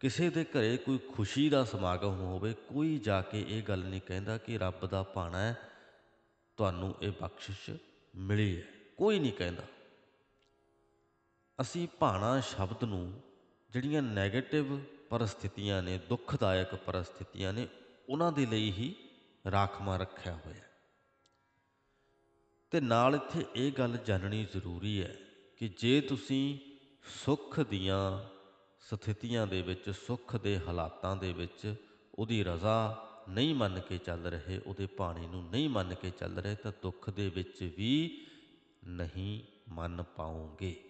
ਕਿਸੇ ਦੇ ਘਰੇ ਕੋਈ ਖੁਸ਼ੀ ਦਾ ਸਮਾਗਮ ਹੋਵੇ, ਕੋਈ ਜਾ ਕੇ ਇਹ ਗੱਲ ਨਹੀਂ ਕਹਿੰਦਾ ਕਿ ਰੱਬ ਦਾ ਭਾਣਾ ਹੈ, ਤੁਹਾਨੂੰ ਇਹ ਬਖਸ਼ਿਸ਼ ਮਿਲੀ ਹੈ। ਕੋਈ ਨਹੀਂ ਕਹਿੰਦਾ। ਅਸੀਂ ਭਾਣਾ ਸ਼ਬਦ ਨੂੰ ਜਿਹੜੀਆਂ 네ਗੇਟਿਵ ਪਰਿਸਥਿਤੀਆਂ ਨੇ, ਦੁੱਖਦਾਇਕ ਪਰਿਸਥਿਤੀਆਂ ਨੇ, ਉਹਨਾਂ ਦੇ ਲਈ ਹੀ ਰਾਖਮਾ ਰੱਖਿਆ ਹੋਇਆ ਤੇ ਨਾਲ ਇੱਥੇ ਇਹ ਗੱਲ ਜਾਣਨੀ ਜ਼ਰੂਰੀ ਹੈ ਕਿ ਜੇ ਤੁਸੀਂ ਸੁੱਖ ਦੀਆਂ ਸਥਿਤੀਆਂ ਦੇ ਵਿੱਚ, ਸੁੱਖ ਦੇ ਹਾਲਾਤਾਂ ਦੇ ਵਿੱਚ ਉਹਦੀ ਰਜ਼ਾ ਨਹੀਂ ਮੰਨ ਕੇ ਚੱਲ ਰਹੇ, ਉਹਦੇ ਪਾਣੀ ਨੂੰ ਨਹੀਂ ਮੰਨ ਕੇ ਚੱਲ ਰਹੇ, ਤਾਂ ਦੁੱਖ ਦੇ ਵਿੱਚ ਵੀ ਨਹੀਂ ਮੰਨ ਪਾਉਂਗੇ।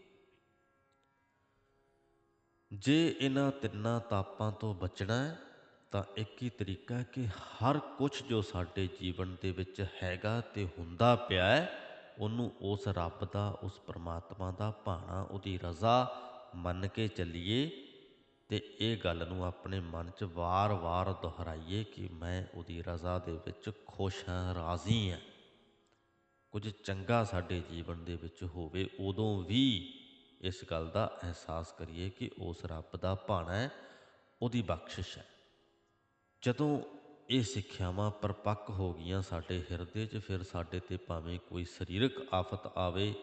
ਜੇ ਇਹਨਾਂ ਤਿੰਨਾਂ ਤਾਪਾਂ ਤੋਂ ਬਚਣਾ ਹੈ, ਤਾਂ ਇੱਕ ਹੀ ਤਰੀਕਾ ਹੈ ਕਿ ਹਰ ਕੁਝ ਜੋ ਸਾਡੇ ਜੀਵਨ ਦੇ ਵਿੱਚ ਹੈਗਾ ਤੇ ਹੁੰਦਾ ਪਿਆ ਹੈ, ਉਹਨੂੰ ਉਸ ਰੱਬ ਦਾ, ਉਸ ਪਰਮਾਤਮਾ ਦਾ ਭਾਣਾ, ਉਹਦੀ ਰਜ਼ਾ ਮੰਨ ਕੇ ਚੱਲੀਏ ਤੇ ਇਹ ਗੱਲ ਨੂੰ ਆਪਣੇ ਮਨ 'ਚ ਵਾਰ-ਵਾਰ ਦੁਹਰਾਈਏ ਕਿ ਮੈਂ ਉਹਦੀ ਰਜ਼ਾ ਦੇ ਵਿੱਚ ਖੁਸ਼ ਹਾਂ, ਰਾਜ਼ੀ ਹਾਂ। ਕੁਝ ਚੰਗਾ ਸਾਡੇ ਜੀਵਨ ਦੇ ਵਿੱਚ ਹੋਵੇ, ਉਦੋਂ ਵੀ ਇਸ ਗੱਲ ਦਾ ਅਹਿਸਾਸ ਕਰੀਏ ਕਿ ਉਸ ਰੱਬ ਦਾ ਭਾਣਾ ਹੈ, ਉਹਦੀ ਬਖਸ਼ਿਸ਼ ਹੈ। ਜਦੋਂ ਇਹ ਸਿੱਖਿਆਵਾਂ ਪਰਪੱਕ ਹੋ ਗਈਆਂ ਸਾਡੇ ਹਿਰਦੇ 'ਚ, ਫਿਰ ਸਾਡੇ ਤੇ ਭਾਵੇਂ ਕੋਈ ਸਰੀਰਕ ਆਫਤ ਆਵੇ,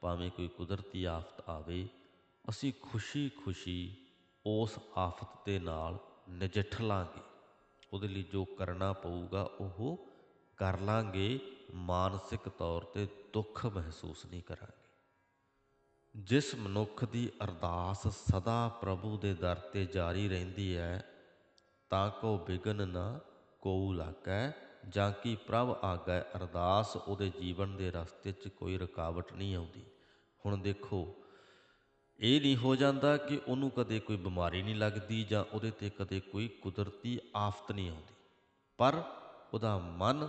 ਭਾਵੇਂ ਕੋਈ ਕੁਦਰਤੀ ਆਫਤ ਆਵੇ ਅਸੀਂ ਖੁਸ਼ੀ-ਖੁਸ਼ੀ ਉਸ ਆਫਤ ਦੇ ਨਾਲ ਨਜਿੱਠ ਲਾਂਗੇ। ਉਹਦੇ ਲਈ ਜੋ ਕਰਨਾ ਪਊਗਾ ਉਹ ਕਰ ਲਾਂਗੇ। ਮਾਨਸਿਕ ਤੌਰ ਤੇ ਦੁੱਖ ਮਹਿਸੂਸ ਨਹੀਂ ਕਰਾਂਗੇ। ਜਿਸ ਮਨੁੱਖ ਦੀ ਅਰਦਾਸ ਸਦਾ ਪ੍ਰਭੂ ਦੇ ਦਰ ਤੇ ਜਾਰੀ ਰਹਿੰਦੀ ਹੈ, ਤਾਂ ਕੋ ਬਿਗਨ ਨਾ ਕੋਉ ਲਾਗੈ ਜਾਂ ਕਿ ਪ੍ਰਭ ਆਗੈ ਅਰਦਾਸ ਉਹਦੇ ਜੀਵਨ ਦੇ ਰਸਤੇ 'ਚ ਕੋਈ ਰੁਕਾਵਟ ਨਹੀਂ ਆਉਂਦੀ। ਹੁਣ ਦੇਖੋ ਇਹ ਨਹੀਂ ਹੋ ਜਾਂਦਾ ਕਿ ਉਹਨੂੰ ਕਦੇ ਕੋਈ ਬਿਮਾਰੀ ਨਹੀਂ ਲੱਗਦੀ ਜਾਂ ਉਹਦੇ ਤੇ ਕਦੇ ਕੋਈ ਕੁਦਰਤੀ ਆਫਤ ਨਹੀਂ ਆਉਂਦੀ। ਪਰ ਉਹਦਾ ਮਨ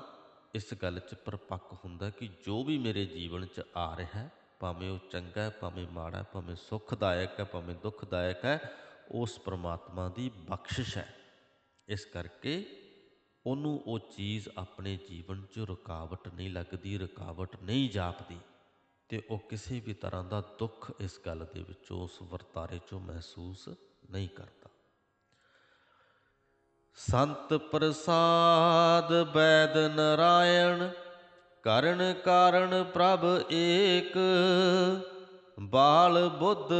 ਇਸ ਗੱਲ 'ਚ ਪਰਪੱਕ ਹੁੰਦਾ ਕਿ ਜੋ ਵੀ ਮੇਰੇ ਜੀਵਨ 'ਚ ਆ ਰਿਹਾ ਹੈ ਭਾਵੇਂ ਉਹ ਚੰਗਾ ਹੈ, ਭਾਵੇਂ ਮਾੜਾ ਹੈ, ਭਾਵੇਂ ਸੁਖਦਾਇਕ ਹੈ, ਭਾਵੇਂ ਦੁਖਦਾਇਕ ਹੈ, ਉਸ ਪ੍ਰਮਾਤਮਾ ਦੀ ਬਖਸ਼ਿਸ਼ ਹੈ। ਇਸ ਕਰਕੇ ਉਹਨੂੰ ਉਹ ਚੀਜ਼ ਆਪਣੇ ਜੀਵਨ 'ਚ ਰੁਕਾਵਟ ਨਹੀਂ ਲੱਗਦੀ, ਰੁਕਾਵਟ ਨਹੀਂ ਜਾਪਦੀ। ਤੇ ਉਹ ਕਿਸੇ ਵੀ ਤਰ੍ਹਾਂ ਦਾ ਦੁੱਖ ਇਸ ਗੱਲ ਦੇ ਵਿੱਚੋਂ ਉਸ ਵਰਤਾਰੇ 'ਚੋਂ ਮਹਿਸੂਸ ਨਹੀਂ ਕਰਦਾ। ਸੰਤ ਪ੍ਰਸਾਦ ਬੈਦ ਨਰਾਇਣ, ਕਰਨ ਕਾਰਨ ਪ੍ਰਭ ਏਕ, ਬਾਲ ਬੁੱਧ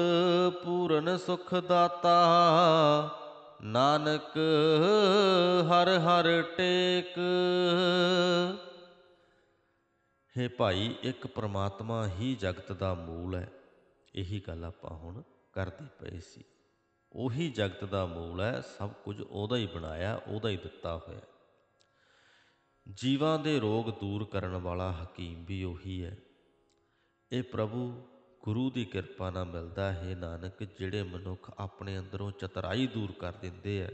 ਪੂਰਨ ਸੁਖ ਦਾਤਾ, ਨਾਨਕ ਹਰ ਹਰ ਟੇਕ। ਹੈ ਭਾਈ, ਇੱਕ ਪ੍ਰਮਾਤਮਾ ਹੀ ਜਗਤ ਦਾ ਮੂਲ ਹੈ। ਇਹੀ ਗੱਲ ਆਪਾਂ ਹੁਣ ਕਰਦੇ ਪਏ ਸੀ। ਉਹੀ ਜਗਤ ਦਾ ਮੂਲ ਹੈ, ਸਭ ਕੁਝ ਉਹਦਾ ਹੀ ਬਣਾਇਆ, ਉਹਦਾ ਹੀ ਦਿੱਤਾ ਹੋਇਆ। ਜੀਵਾਂ ਦੇ ਰੋਗ ਦੂਰ ਕਰਨ ਵਾਲਾ ਹਕੀਮ ਵੀ ਉਹੀ ਹੈ। ਇਹ ਪ੍ਰਭੂ ਗੁਰੂ ਦੀ ਕਿਰਪਾ ਨਾਲ ਮਿਲਦਾ ਹੈ ਨਾਨਕ, ਜਿਹੜੇ ਮਨੁੱਖ ਆਪਣੇ ਅੰਦਰੋਂ ਚਤਰਾਈ ਦੂਰ ਕਰ ਦਿੰਦੇ ਆ।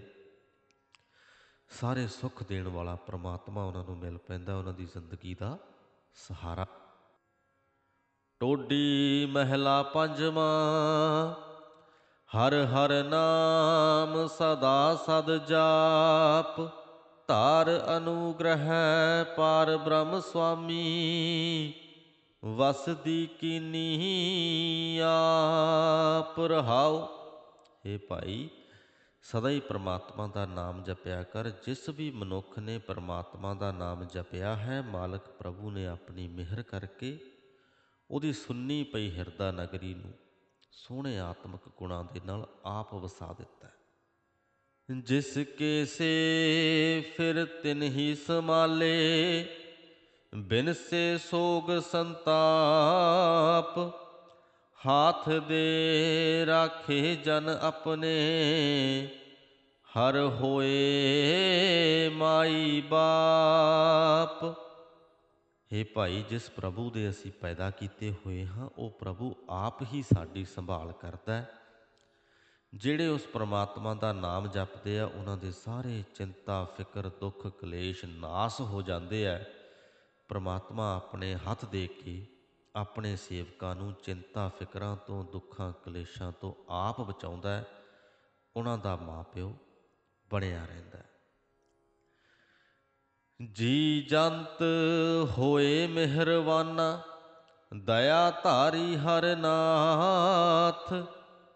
ਸਾਰੇ ਸੁੱਖ ਦੇਣ ਵਾਲਾ ਪ੍ਰਮਾਤਮਾ ਉਹਨਾਂ ਨੂੰ ਮਿਲ ਪੈਂਦਾ, ਉਹਨਾਂ ਦੀ ਜ਼ਿੰਦਗੀ ਦਾ ਸਹਾਰਾ। ਟੋਡੀ ਮਹਿਲਾ ਪੰਜਵਾਂ, ਹਰ ਹਰ ਨਾਮ ਸਦਾ ਸਦ ਜਾਪ, ਧਾਰ ਅਨੁਗ੍ਰਹਿ ਪਾਰ ਬ੍ਰਹਮ ਸੁਆਮੀ ਵਸਦੀ ਕੀਨੀ ਆਪ ਰਹਾਉ। हे ਭਾਈ ਸਦਾ ਹੀ ਪ੍ਰਮਾਤਮਾ ਦਾ ਨਾਮ ਜਪਿਆ ਕਰ, ਜਿਸ ਵੀ ਮਨੁੱਖ ਨੇ ਪ੍ਰਮਾਤਮਾ ਦਾ ਨਾਮ ਜਪਿਆ ਹੈ, ਮਾਲਕ ਪ੍ਰਭੂ ਨੇ ਆਪਣੀ ਮਿਹਰ ਕਰਕੇ ਉਹਦੀ ਸੁੰਨੀ ਪਈ ਹਿਰਦਾ ਨਗਰੀ ਨੂੰ ਸੋਹਣੇ ਆਤਮਿਕ ਗੁਣਾਂ ਦੇ ਨਾਲ ਆਪ ਵਸਾ ਦਿੱਤਾ ਹੈ। ਜਿਸ ਕੇ ਸੇ ਫਿਰ ਤਿਨ ਹੀ ਸਮਾਲੇ ਬਿਨ ਸੇ ਸੋਗ ਸੰਤਾਪ ਹਾਥ ਦੇ ਰਾਖੇ ਜਨ ਆਪਣੇ, ਹਰ ਹੋਏ ਮਾਈ ਬਾਪ। हे ਭਾਈ, ਜਿਸ ਪ੍ਰਭੂ ਦੇ ਅਸੀਂ ਪੈਦਾ ਕੀਤੇ ਹੋਏ ਹਾਂ, ਉਹ ਪ੍ਰਭੂ ਆਪ ਹੀ ਸਾਡੀ ਸੰਭਾਲ ਕਰਦਾ ਹੈ। ਜਿਹੜੇ ਉਸ ਪ੍ਰਮਾਤਮਾ ਦਾ ਨਾਮ ਜਪਦੇ ਆ, ਉਹਨਾਂ ਦੇ ਸਾਰੇ ਚਿੰਤਾ, ਫਿਕਰ, ਦੁੱਖ, ਕਲੇਸ਼ ਨਾਸ ਹੋ ਜਾਂਦੇ ਆ। ਪ੍ਰਮਾਤਮਾ ਆਪਣੇ ਹੱਥ ਦੇ ਕੇ ਆਪਣੇ ਸੇਵਕਾਂ ਨੂੰ ਚਿੰਤਾ ਫਿਕਰਾਂ ਤੋਂ, ਦੁੱਖਾਂ ਕਲੇਸ਼ਾਂ ਤੋਂ ਆਪ ਬਚਾਉਂਦਾ ਹੈ। ਉਹਨਾਂ ਦਾ ਮਾਪਿਓ ਬਣਿਆ ਰਹਿੰਦਾ ਹੈ। ਜੀ ਜੰਤ ਹੋਏ ਮਿਹਰਵਾਨਾ ਦਇਆ ਧਾਰੀ ਹਰ ਨਾਥ,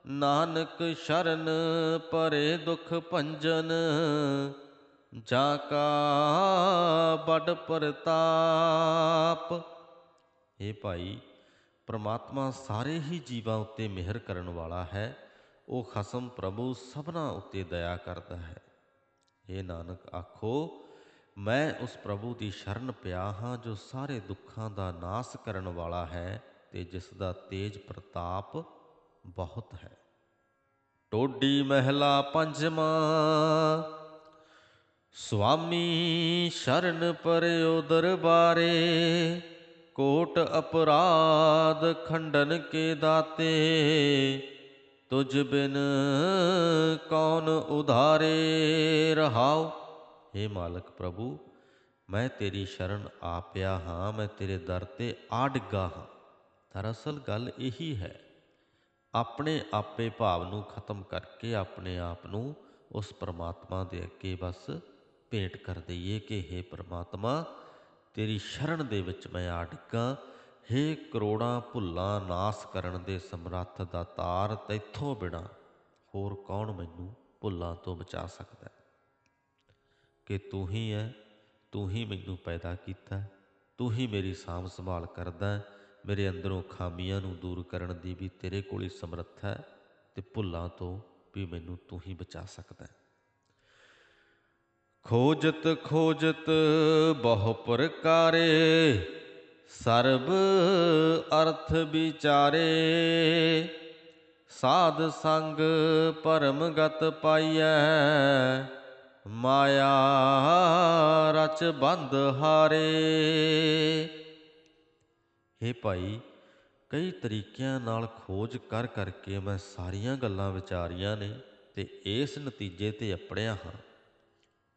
ਨਾਨਕ ਸ਼ਰਨ ਪਰੇ ਦੁਖ ਭੰਜਨ, ਜਾ ਕਾ ਬੜ ਪ੍ਰਤਾਪ। ਇਹ ਭਾਈ, ਪ੍ਰਮਾਤਮਾ ਸਾਰੇ ਹੀ ਜੀਵਾਂ ਉੱਤੇ ਮਿਹਰ ਕਰਨ ਵਾਲਾ ਹੈ, ਉਹ ਖਸਮ ਪ੍ਰਭੂ ਸਭਨਾ ਉੱਤੇ ਦਇਆ ਕਰਦਾ ਹੈ। ਇਹ ਨਾਨਕ, ਆਖੋ, ਮੈਂ ਉਸ ਪ੍ਰਭੂ ਦੀ ਸ਼ਰਨ ਪਿਆ ਹਾਂ ਜੋ ਸਾਰੇ ਦੁੱਖਾਂ ਦਾ ਨਾਸ ਕਰਨ ਵਾਲਾ ਹੈ ਤੇ ਜਿਸ ਦਾ ਤੇਜ ਪ੍ਰਤਾਪ ਬਹੁਤ ਹੈ। ਟੋਡੀ ਮਹਿਲਾ ਪੰਜਵਾਂ, ਸੁਆਮੀ ਸ਼ਰਨ ਪਰਿਓ ਦਰਬਾਰੇ ਕੋਟ ਅਪਰਾਧ ਖੰਡਨ ਕੇ ਦਾਤੇ, ਤੁਝ ਬਿਨ ਕੌਣ ਉਧਾਰੇ ਰਹਾਉ। हे ਮਾਲਕ ਪ੍ਰਭੂ, ਮੈਂ ਤੇਰੀ ਸ਼ਰਨ ਆ ਪਿਆ ਹਾਂ, ਮੈਂ ਤੇਰੇ ਦਰ ਤੇ ਆ ਡਿੱਗਾ ਹਾਂ। ਦਰਅਸਲ ਗੱਲ ਇਹੀ ਹੈ, ਆਪਣੇ ਆਪੇ ਭਾਵ ਨੂੰ ਖਤਮ ਕਰਕੇ ਆਪਣੇ ਆਪ ਨੂੰ ਉਸ ਪਰਮਾਤਮਾ ਦੇ ਅੱਗੇ ਬਸ ਭੇਟ ਕਰ ਦਈਏ ਕਿ हे ਪਰਮਾਤਮਾ ਤੇਰੀ ਸ਼ਰਨ ਦੇ ਵਿੱਚ ਮੈਂ ਆ ਡਿੱਗਾ। हे ਕਰੋੜਾਂ ਭੁੱਲਾਂ ਨਾਸ ਕਰਨ ਦੇ ਸਮਰੱਥ ਦਾ ਦਾਤਾਰ ਤੈਥੋਂ ਬਿਨਾ ਹੋਰ ਕੌਣ ਮੈਨੂੰ ਭੁੱਲਾਂ ਤੋਂ ਬਚਾ ਸਕਦਾ ਕਿ ਤੂੰ ਹੀ ਹੈ, ਤੂੰ ਹੀ ਮੈਨੂੰ ਪੈਦਾ ਕੀਤਾ ਤੂੰ ਹੀ ਮੇਰੀ ਸਾਂਭ ਸੰਭਾਲ ਕਰਦਾ ਮੇਰੇ ਅੰਦਰੋਂ ਖਾਮੀਆਂ ਨੂੰ ਦੂਰ ਕਰਨ ਦੀ ਵੀ ਤੇਰੇ ਕੋਲ ਹੀ ਸਮਰੱਥ ਹੈ ਤੇ ਭੁੱਲਾਂ ਤੋਂ ਵੀ ਮੈਨੂੰ ਤੂੰ ਹੀ ਬਚਾ ਸਕਦਾ ਖੋਜਤ ਖੋਜਤ ਬਹੁ ਪ੍ਰਕਾਰੇ, ਸਰਬ ਅਰਥ ਵਿਚਾਰੇ। ਸਾਧ ਸੰਗ ਪਰਮਗਤ ਪਾਈਐ, ਮਾਇਆ ਰਚ ਬੰਧ ਹਾਰੇ। हे ਭਾਈ, ਕਈ ਤਰੀਕਿਆਂ ਨਾਲ ਖੋਜ ਕਰ ਕਰਕੇ ਮੈਂ ਸਾਰੀਆਂ ਗੱਲਾਂ ਵਿਚਾਰੀਆਂ ਨੇ ਤੇ ਇਸ ਨਤੀਜੇ ਤੇ ਅਪੜਿਆ ਹਾਂ।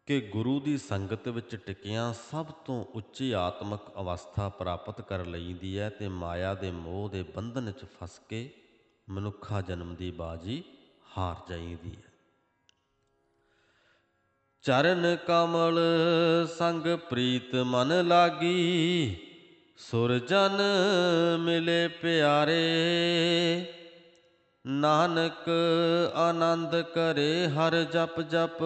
ਕਿ ਗੁਰੂ ਦੀ ਸੰਗਤ ਵਿੱਚ ਟਿਕਿਆਂ ਸਭ ਤੋਂ ਉੱਚੀ ਆਤਮਿਕ ਅਵਸਥਾ ਪ੍ਰਾਪਤ ਕਰ ਲਈਦੀ ਹੈ ਤੇ ਮਾਇਆ ਦੇ ਮੋਹ ਦੇ ਬੰਧਨ 'ਚ ਫਸ ਕੇ ਮਨੁੱਖਾ ਜਨਮ ਦੀ ਬਾਜੀ ਹਾਰ ਜਾਈਦੀ ਹੈ। ਚਰਨ ਕਮਲ ਸੰਗ ਪ੍ਰੀਤ ਮਨ ਲਾਗੀ ਸੁਰਜਨ ਮਿਲੇ ਪਿਆਰੇ। ਨਾਨਕ ਆਨੰਦ ਕਰੇ ਹਰ ਜਪ ਜਪ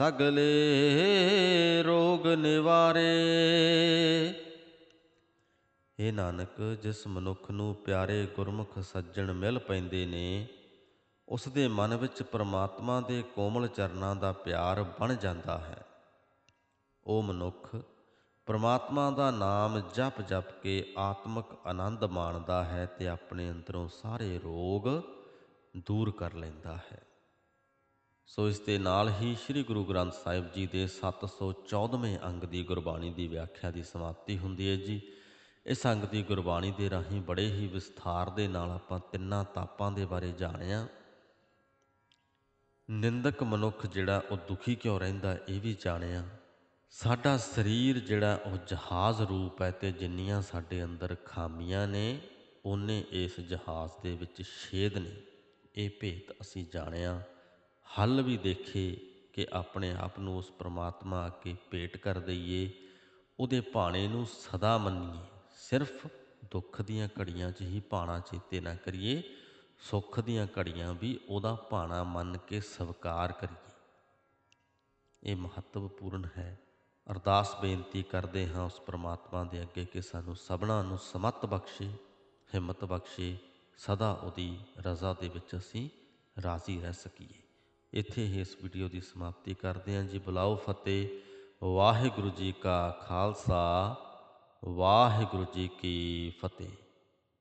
ਸਗਲੇ ਰੋਗ ਨਿਵਾਰੇ। ਇਹ ਨਾਨਕ, ਜਿਸ ਮਨੁੱਖ ਨੂੰ ਪਿਆਰੇ ਗੁਰਮੁਖ ਸੱਜਣ ਮਿਲ ਪੈਂਦੇ ਨੇ, ਉਸ ਦੇ ਮਨ ਵਿੱਚ ਪ੍ਰਮਾਤਮਾ ਦੇ ਕੋਮਲ ਚਰਨਾਂ ਦਾ ਪਿਆਰ ਬਣ ਜਾਂਦਾ ਹੈ। ਉਹ ਮਨੁੱਖ, ਪ੍ਰਮਾਤਮਾ ਦਾ ਨਾਮ ਜਪ ਜਪ ਕੇ ਆਤਮਿਕ ਆਨੰਦ ਮਾਣਦਾ ਹੈ ਤੇ ਆਪਣੇ ਅੰਦਰੋਂ ਸਾਰੇ ਰੋਗ ਦੂਰ ਕਰ ਲੈਂਦਾ ਹੈ। ਸੋ ਇਸ ਦੇ ਨਾਲ ਹੀ ਸ੍ਰੀ ਗੁਰੂ ਗ੍ਰੰਥ ਸਾਹਿਬ ਜੀ ਦੇ 714ਵੇਂ ਅੰਗ ਦੀ ਗੁਰਬਾਣੀ ਦੀ ਵਿਆਖਿਆ ਦੀ ਸਮਾਪਤੀ ਹੁੰਦੀ ਹੈ ਜੀ। ਇਸ ਅੰਗ ਦੀ ਗੁਰਬਾਣੀ ਦੇ ਰਾਹੀਂ ਬੜੇ ਹੀ ਵਿਸਥਾਰ ਦੇ ਨਾਲ ਆਪਾਂ ਤਿੰਨਾਂ ਤਾਪਾਂ ਦੇ ਬਾਰੇ ਜਾਣਿਆ। ਨਿੰਦਕ ਮਨੁੱਖ ਜਿਹੜਾ ਉਹ ਦੁਖੀ ਕਿਉਂ ਰਹਿੰਦਾ ਇਹ ਵੀ ਜਾਣਿਆ। ਸਾਡਾ ਸਰੀਰ ਜਿਹੜਾ ਉਹ ਜਹਾਜ਼ ਰੂਪ ਹੈ ਤੇ ਜਿੰਨੀਆਂ ਸਾਡੇ ਅੰਦਰ ਖਾਮੀਆਂ ਨੇ, ਉਹਨੇ ਇਸ ਜਹਾਜ਼ ਦੇ ਵਿੱਚ ਛੇਦ ਨੇ। ਇਹ ਭੇਤ ਅਸੀਂ ਜਾਣਿਆ। ਹੱਲ ਵੀ ਦੇਖੇ ਕਿ ਆਪਣੇ ਆਪ ਨੂੰ ਉਸ ਪ੍ਰਮਾਤਮਾ ਅੱਗੇ ਭੇਟ ਕਰ ਦਈਏ, ਉਹਦੇ ਭਾਣੇ ਨੂੰ ਸਦਾ ਮੰਨੀਏ। ਸਿਰਫ ਦੁੱਖ ਦੀਆਂ ਘੜੀਆਂ 'ਚ ਹੀ ਭਾਣਾ ਚੇਤੇ ਨਾ ਕਰੀਏ, ਸੁੱਖ ਦੀਆਂ ਘੜੀਆਂ ਵੀ ਉਹਦਾ ਭਾਣਾ ਮੰਨ ਕੇ ਸਵਕਾਰ ਕਰੀਏ। ਇਹ ਮਹੱਤਵਪੂਰਨ ਹੈ। ਅਰਦਾਸ ਬੇਨਤੀ ਕਰਦੇ ਹਾਂ ਉਸ ਪ੍ਰਮਾਤਮਾ ਦੇ ਅੱਗੇ ਕਿ ਸਾਨੂੰ ਸਭਨਾ ਨੂੰ ਸਮਤ ਬਖਸ਼ੇ, ਹਿੰਮਤ ਬਖਸ਼ੇ, ਸਦਾ ਉਹਦੀ ਰਜ਼ਾ ਦੇ ਵਿੱਚ ਅਸੀਂ ਰਾਜ਼ੀ ਰਹਿ ਸਕੀਏ। ਇੱਥੇ ਹੀ ਇਸ ਵੀਡੀਓ ਦੀ ਸਮਾਪਤੀ ਕਰਦੇ ਹਾਂ ਜੀ। ਬੁਲਾਓ ਫਤਿਹ। ਵਾਹਿਗੁਰੂ ਜੀ ਕਾ ਖਾਲਸਾ। ਵਾਹਿਗੁਰੂ ਜੀ ਕੀ ਫਤਿਹ।